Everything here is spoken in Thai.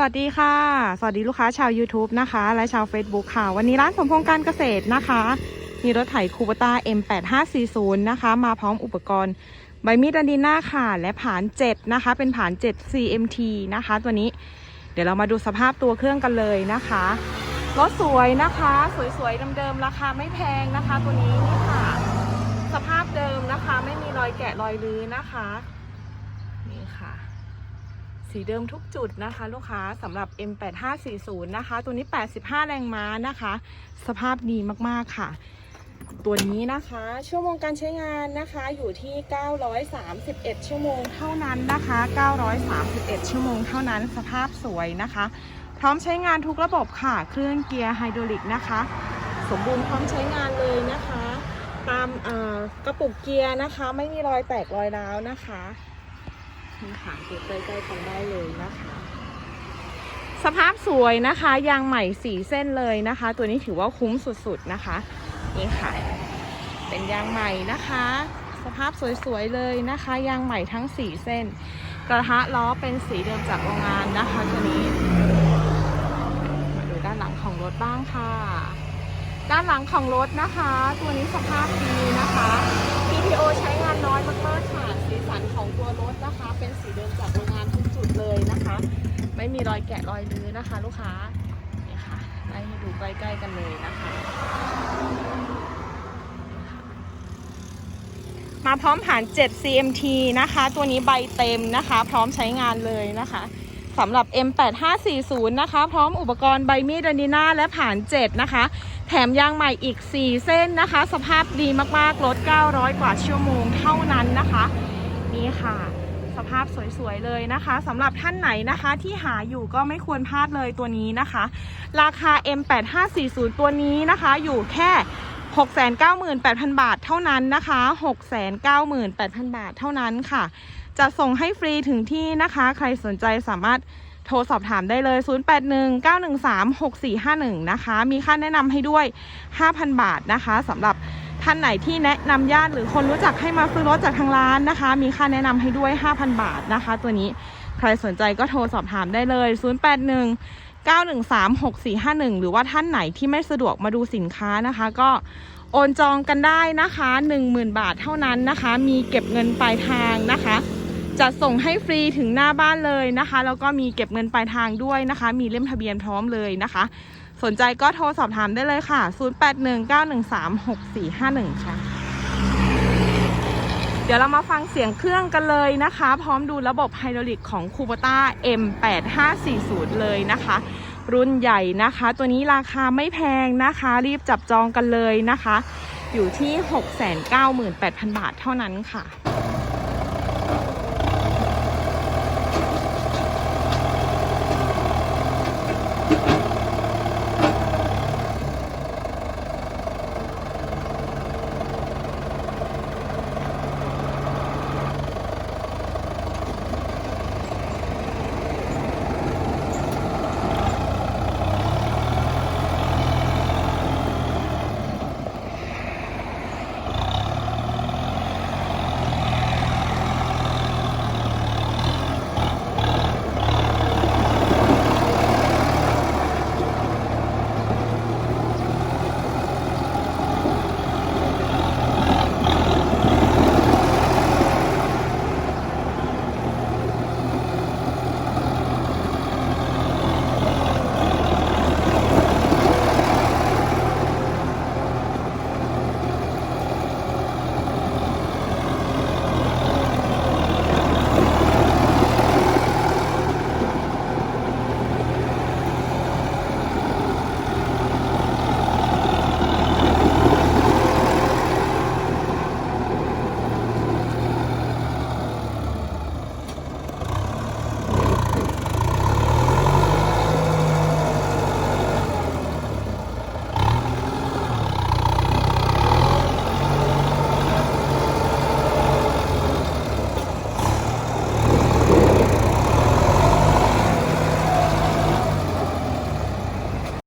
สวัสดีค่ะ สวัสดีลูกค้าชาว YouTube นะคะ และชาว Facebook ค่ะ วันนี้ร้านสมพงษ์การเกษตรนะคะ มีรถไถคูปต้า M8540 นะคะ มาพร้อมอุปกรณ์ใบมีดอันดีน่าค่ะ และผาน7นะคะ เป็นผาน7 CMT นะคะ ตัวนี้ เดี๋ยวเรามาดูสภาพตัวเครื่องกันเลยนะคะ รถสวยนะคะ สวยๆเดิมๆราคาไม่แพงนะคะ ตัวนี้นี่ค่ะ สภาพเดิมนะคะ ไม่มีรอยแกะรอยรื้อนะคะ นี่ค่ะ สีเดิมทุกจุดนะคะ ลูกค้าสำหรับ M8540 นะคะ ตัวนี้ 85 แรงม้านะคะ สภาพดีมากๆค่ะ ตัวนี้นะคะ ชั่วโมงการใช้งานนะคะอยู่ที่ 931 ชั่วโมงเท่านั้นนะคะ 931 ชั่วโมงเท่านั้นสภาพสวยนะคะ พร้อมใช้งานทุกระบบค่ะ เครื่องเกียร์ไฮดรอลิกนะคะ สมบูรณ์พร้อมใช้งานเลยนะคะ ตามกระปุกเกียร์นะคะ ไม่มีรอยแตกรอยร้าวนะคะ นี่ค่ะเก็บใกล้ๆกันได้เลยนะคะ สภาพสวยนะคะ ยางใหม่สีเส้นเลยนะคะ ตัวนี้ถือว่าคุ้มสุดๆนะคะ นี่ค่ะ เป็นยางใหม่นะคะ สภาพสวยๆเลยนะคะ ยางใหม่ทั้งสีเส้น กระทะล้อเป็นสีเดิมจากโรงงานนะคะตัวนี้ มาดูด้านหลังของรถบ้างค่ะ ด้านหลังของรถนะคะ ตัวนี้สภาพดีนะคะ PTO ใช้งานน้อยมากๆค่ะ สีสันของตัวรถนะคะ เป็นสีเดิมจากโรงงานทุกจุดเลยนะคะ ไม่มีรอยแกะรอยรื้อนะคะ ลูกค้านี่ค่ะไล่ให้ดูใกล้ๆกันเลยนะคะ มาพร้อมผ่าน 7 CMT นะคะ ตัวนี้ใบเต็มนะคะ พร้อมใช้งานเลยนะคะ สำหรับ M8540 นะคะ พร้อมอุปกรณ์ใบมีดดานิน่าและผ่าน 7 นะคะ แถมยางใหม่อีก 4 เส้นนะคะ สภาพดีมากๆลด900 กว่าชั่วโมงเท่านั้นนะคะ นี่ค่ะ สภาพสวยๆ เลยนะคะสำหรับท่านไหนนะคะที่หาอยู่ก็ไม่ควรพลาดเลยตัวนี้นะคะ ราคา M8540 ตัวนี้นะคะอยู่แค่698,000 บาทเท่านั้นนะคะ 698,000 บาทเท่านั้นค่ะ จะส่งให้ฟรีถึงที่นะคะ ใครสนใจสามารถโทรสอบถามได้เลย 0819136451 นะคะ มีค่าแนะนำให้ด้วย 5,000 บาทนะคะสำหรับท่านไหนที่แนะนำญาติหรือคนรู้จักให้มาซื้อรถจากทางร้านนะคะ มีค่าแนะนำให้ด้วย 5,000 บาทนะคะ ตัวนี้ใครสนใจก็โทรสอบถามได้เลย 081 9136451 หรือว่าท่านไหนที่ไม่สะดวกมาดูสินค้านะคะ ก็โอนจองกันได้นะคะ 10,000 บาทเท่านั้นนะคะ มีเก็บเงินปลายทางนะคะ จะส่งให้ฟรีถึงหน้าบ้านเลยนะคะ แล้วก็มีเก็บเงินปลายทางด้วยนะคะ มีเล่มทะเบียนพร้อมเลยนะคะ สนใจก็โทรสอบถามได้เลยค่ะ 0819136451 ค่ะ เดี๋ยวเรามาฟังเสียงเครื่องกันเลยนะคะ พร้อมดูระบบไฮดรอลิกของคูปต้า M8540 เลยนะคะรุ่นใหญ่นะคะ ตัวนี้ราคาไม่แพงนะคะ รีบจับจองกันเลยนะคะ อยู่ที่ 698,000 บาทเท่านั้นค่ะ